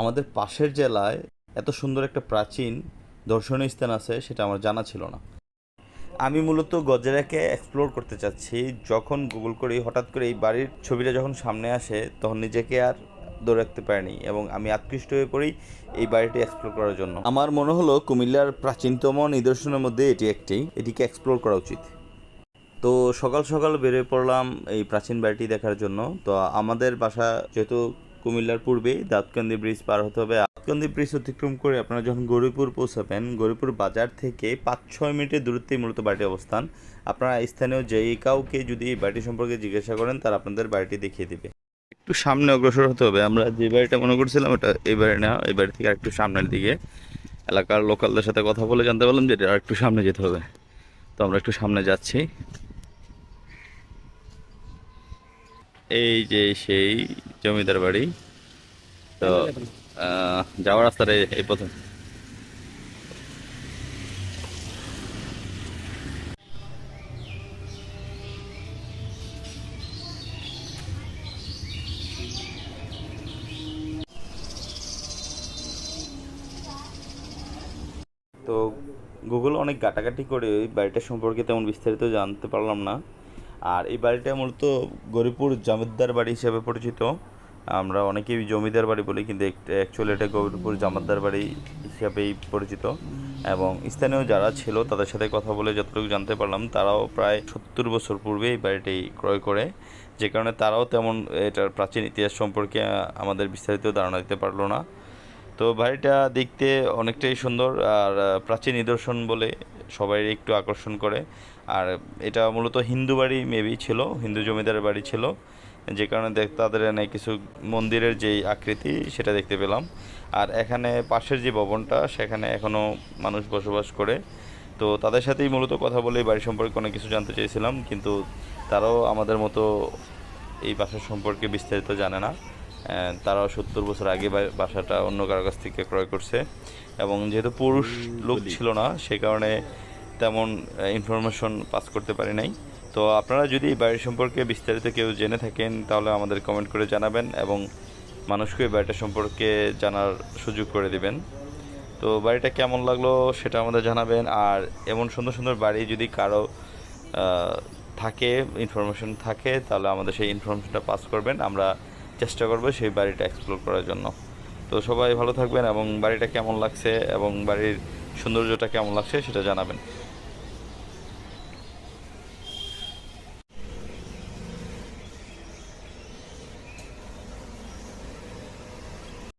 আমাদের পাশের জেলায় এত সুন্দর একটা প্রাচীন দর্শনীয় স্থান আছে, সেটা আমার জানা ছিল না। আমি মূলত গজেরাকে এক্সপ্লোর করতে চাচ্ছি। যখন গুগল করি, হঠাৎ করে এই বাড়ির ছবিটা যখন সামনে আসে, তখন নিজেকে আর ধরে রাখতে পারিনি এবং আমি আকৃষ্ট হয়ে পড়ি এই বাড়িটি এক্সপ্লোর করার জন্য। আমার মনে হলো কুমিল্লার প্রাচীনতম নিদর্শনের মধ্যে এটি একটি। এটিকে এক্সপ্লোর করা উচিত। তো সকাল সকাল বেরিয়ে পড়লাম এই প্রাচীন বাড়িটি দেখার জন্য। তো আমাদের বাসা যেহেতু কুমিল্লার পূর্বে দাউদকান্দি ব্রিজ পার হতে হবে। দাউদকান্দি ব্রিজ অতিক্রম করে আপনারা যখন গৌরীপুর পৌঁছাবেন গৌরীপুর বাজার থেকে পাঁচ ছয় মিনিটের দূরত্বেই মূলত বাড়িটির অবস্থান। আপনারা স্থানীয় যে কাউকে যদি এই বাড়িটি সম্পর্কে জিজ্ঞাসা করেন, তারা আপনাদের বাড়িটি দেখিয়ে দেবে। একটু সামনে অগ্রসর হতে হবে। আমরা যে বাড়িটা মনে করছিলাম এটা এই বাড়ি না, এই বাড়ি থেকে একটু সামনের দিকে। এলাকার লোকালদের সাথে কথা বলে জানতে পারলাম যে এটা একটু সামনে যেতে হবে। তো আমরা একটু সামনে যাচ্ছি। এই যে সেই জমিদার বাড়ি। তো যাওয়ার রাস্তাটা এই- প্রথম তো গুগল অনেক ঘাটাঘাটি করে এই বাড়িটা সম্পর্কে তেমন বিস্তারিত জানতে পারলাম না। আর এই বাড়িটা মূলত গরিপুর জমিদার বাড়ি হিসেবে পরিচিত। আমরা অনেকেই জমিদার বাড়ি বলি, কিন্তু অ্যাকচুয়ালি এটা গরিপুর জামাতদার বাড়ি হিসাবেই পরিচিত। এবং স্থানীয় যারা ছিল, তাদের সাথে কথা বলে যতটুকু জানতে পারলাম, তারাও প্রায় সত্তর বছর পূর্বে এই বাড়িটি ক্রয় করে। যে কারণে তারাও তেমন এটার প্রাচীন ইতিহাস সম্পর্কে আমাদের বিস্তারিত ধারণা দিতে পারল না। তো বাড়িটা দেখতে অনেকটাই সুন্দর আর প্রাচীন নিদর্শন বলে সবাই একটু আকর্ষণ করে। আর এটা মূলত হিন্দু বাড়ি মেবি ছিল, হিন্দু জমিদারের বাড়ি ছিল, যে কারণে দেখ, তাদের এনে কিছু মন্দিরের যেই আকৃতি সেটা দেখতে পেলাম। আর এখানে পাশের যে ভবনটা, সেখানে এখনও মানুষ বসবাস করে। তো তাদের সাথেই মূলত কথা বলে বাড়ি সম্পর্কে অনেক কিছু জানতে চেয়েছিলাম, কিন্তু তারাও আমাদের মতো এই বাসা সম্পর্কে বিস্তারিত জানে না। তারাও সত্তর বছর আগে বাসাটা অন্য কারও কাছ থেকে ক্রয় করছে। এবং যেহেতু পুরুষ লোক ছিল না সে কারণে তেমন ইনফরমেশন পাস করতে পারি নাই। তো আপনারা যদি এই বাড়ি সম্পর্কে বিস্তারিত কেউ জেনে থাকেন তাহলে আমাদের কমেন্ট করে জানাবেন এবং মানুষকে এই বাড়িটা সম্পর্কে জানার সুযোগ করে দিবেন। তো বাড়িটা কেমন লাগল সেটা আমাদের জানাবেন। আর এমন সুন্দর সুন্দর বাড়ি যদি কারও থাকে ইনফরমেশন থাকে তাহলে আমাদের সেই ইনফরমেশনটা পাস করবেন। আমরা চেষ্টা করব সেই বাড়িটা এক্সপ্লোর করার জন্য। তো সবাই ভালো থাকবেন এবং বাড়িটা কেমন লাগছে এবং বাড়ির সৌন্দর্যটা কেমন লাগছে সেটা জানাবেন।